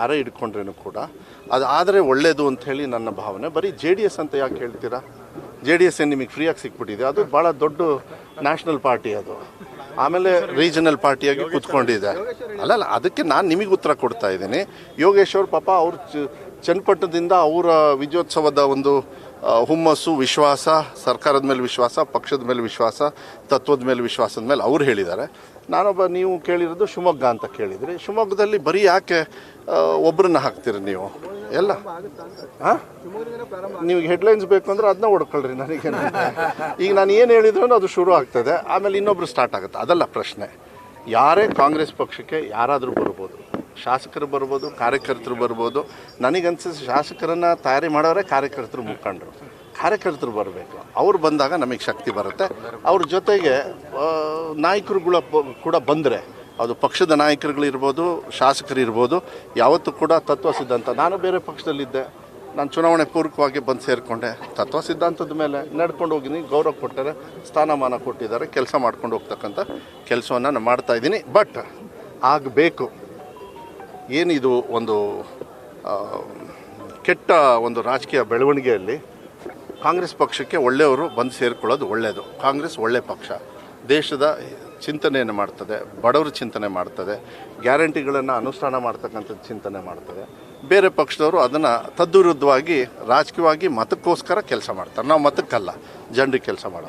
ಯಾರೇ ಇಟ್ಕೊಂಡ್ರೇನು ಕೂಡ. ಅದು ಆದರೆ ಒಳ್ಳೇದು ಅಂತ ಹೇಳಿ ನನ್ನ ಭಾವನೆ. ಬರೀ ಜೆ ಡಿ ಎಸ್ ಅಂತ ಯಾಕೆ ಹೇಳ್ತೀರಾ? ಜೆ ಡಿ ಎಸ್ ಏನು ನಿಮಗೆ ಫ್ರೀಯಾಗಿ ಸಿಕ್ಬಿಟ್ಟಿದೆ? ಅದು ಭಾಳ ದೊಡ್ಡ ನ್ಯಾಷನಲ್ ಪಾರ್ಟಿ ಅದು. ಆಮೇಲೆ ರೀಜನಲ್ ಪಾರ್ಟಿಯಾಗಿ ಕೂತ್ಕೊಂಡಿದೆ. ಅಲ್ಲಲ್ಲ, ಅದಕ್ಕೆ ನಾನು ನಿಮಗೆ ಉತ್ತರ ಕೊಡ್ತಾ ಇದ್ದೀನಿ. ಯೋಗೇಶ್ ಅವ್ರ ಪಾಪ ಅವ್ರು ಚನ್ನಪಟ್ಟಣದಿಂದ ಅವರ ವಿಜಯೋತ್ಸವದ ಒಂದು ಹುಮ್ಮಸ್ಸು, ವಿಶ್ವಾಸ, ಸರ್ಕಾರದ ಮೇಲೆ ವಿಶ್ವಾಸ, ಪಕ್ಷದ ಮೇಲೆ ವಿಶ್ವಾಸ, ತತ್ವದ ಮೇಲೆ ವಿಶ್ವಾಸದ ಮೇಲೆ ಅವ್ರು ಹೇಳಿದ್ದಾರೆ. ನಾನೊಬ್ಬ, ನೀವು ಕೇಳಿರೋದು ಶಿವಮೊಗ್ಗ ಅಂತ ಕೇಳಿದ್ರಿ. ಶಿವಮೊಗ್ಗದಲ್ಲಿ ಬರೀ ಯಾಕೆ ಒಬ್ಬರನ್ನ ಹಾಕ್ತೀರಿ ನೀವು? ಎಲ್ಲ? ಹಾಂ ನೀವು ಹೆಡ್ಲೈನ್ಸ್ ಬೇಕು ಅಂದ್ರೆ ಅದನ್ನ ಹೊಡ್ಕೊಳ್ರಿ ನನಗೆ. ಈಗ ನಾನು ಏನು ಹೇಳಿದ್ರು ಅದು ಶುರು ಆಗ್ತದೆ. ಆಮೇಲೆ ಇನ್ನೊಬ್ರು ಸ್ಟಾರ್ಟ್ ಆಗುತ್ತೆ. ಅದಲ್ಲ ಪ್ರಶ್ನೆ. ಯಾರೇ ಕಾಂಗ್ರೆಸ್ ಪಕ್ಷಕ್ಕೆ ಯಾರಾದರೂ ಬರ್ಬೋದು. ಶಾಸಕರು ಬರ್ಬೋದು, ಕಾರ್ಯಕರ್ತರು ಬರ್ಬೋದು. ನನಗನ್ಸಿಸ್ ಶಾಸಕರನ್ನು ತಯಾರಿ ಮಾಡೋರೇ ಕಾರ್ಯಕರ್ತರು ಮುಖಂಡರು. ಕಾರ್ಯಕರ್ತರು ಬರಬೇಕು. ಅವ್ರು ಬಂದಾಗ ನಮಗೆ ಶಕ್ತಿ ಬರುತ್ತೆ. ಅವ್ರ ಜೊತೆಗೆ ನಾಯಕರುಗಳ ಕೂಡ ಬಂದರೆ ಅದು ಪಕ್ಷದ ನಾಯಕರುಗಳಿರ್ಬೋದು ಶಾಸಕರು ಇರ್ಬೋದು, ಯಾವತ್ತೂ ಕೂಡ ತತ್ವ ಸಿದ್ಧಾಂತ ನಾನು ಬೇರೆ ಪಕ್ಷದಲ್ಲಿದ್ದೆ. ನಾನು ಚುನಾವಣೆ ಪೂರ್ವಕವಾಗಿ ಬಂದು ಸೇರಿಕೊಂಡೆ. ತತ್ವ ಸಿದ್ಧಾಂತದ ಮೇಲೆ ನಡ್ಕೊಂಡು ಹೋಗಿನಿ ಗೌರವ ಕೊಟ್ಟರೆ ಸ್ಥಾನಮಾನ ಕೊಟ್ಟಿದ್ದಾರೆ, ಕೆಲಸ ಮಾಡ್ಕೊಂಡು ಹೋಗ್ತಕ್ಕಂಥ ಕೆಲಸವನ್ನು ನಾನು ಮಾಡ್ತಾ ಇದ್ದೀನಿ. ಬಟ್ ಆಗಬೇಕು. ಏನಿದು ಒಂದು ಕೆಟ್ಟ ಒಂದು ರಾಜಕೀಯ ಬೆಳವಣಿಗೆಯಲ್ಲಿ ಕಾಂಗ್ರೆಸ್ ಪಕ್ಷಕ್ಕೆ ಒಳ್ಳೆಯವರು ಬಂದು ಸೇರಿಕೊಳ್ಳೋದು ಒಳ್ಳೆಯದು ಕಾಂಗ್ರೆಸ್ ಒಳ್ಳೆಯ ಪಕ್ಷ. ದೇಶದ ಚಿಂತನೆಯನ್ನು ಮಾಡ್ತದೆ, ಬಡವರು ಚಿಂತನೆ ಮಾಡ್ತದೆ, ಗ್ಯಾರಂಟಿಗಳನ್ನು ಅನುಷ್ಠಾನ ಮಾಡ್ತಕ್ಕಂಥದ್ದು ಚಿಂತನೆ ಮಾಡ್ತದೆ. ಬೇರೆ ಪಕ್ಷದವರು ಅದನ್ನು ತದ್ವಿರುದ್ಧವಾಗಿ, ರಾಜಕೀಯವಾಗಿ ಮತಕ್ಕೋಸ್ಕರ ಕೆಲಸ ಮಾಡ್ತಾರೆ. ನಾವು ಮತಕ್ಕಲ್ಲ, ಜನರಿಗೆ ಕೆಲಸ ಮಾಡಿ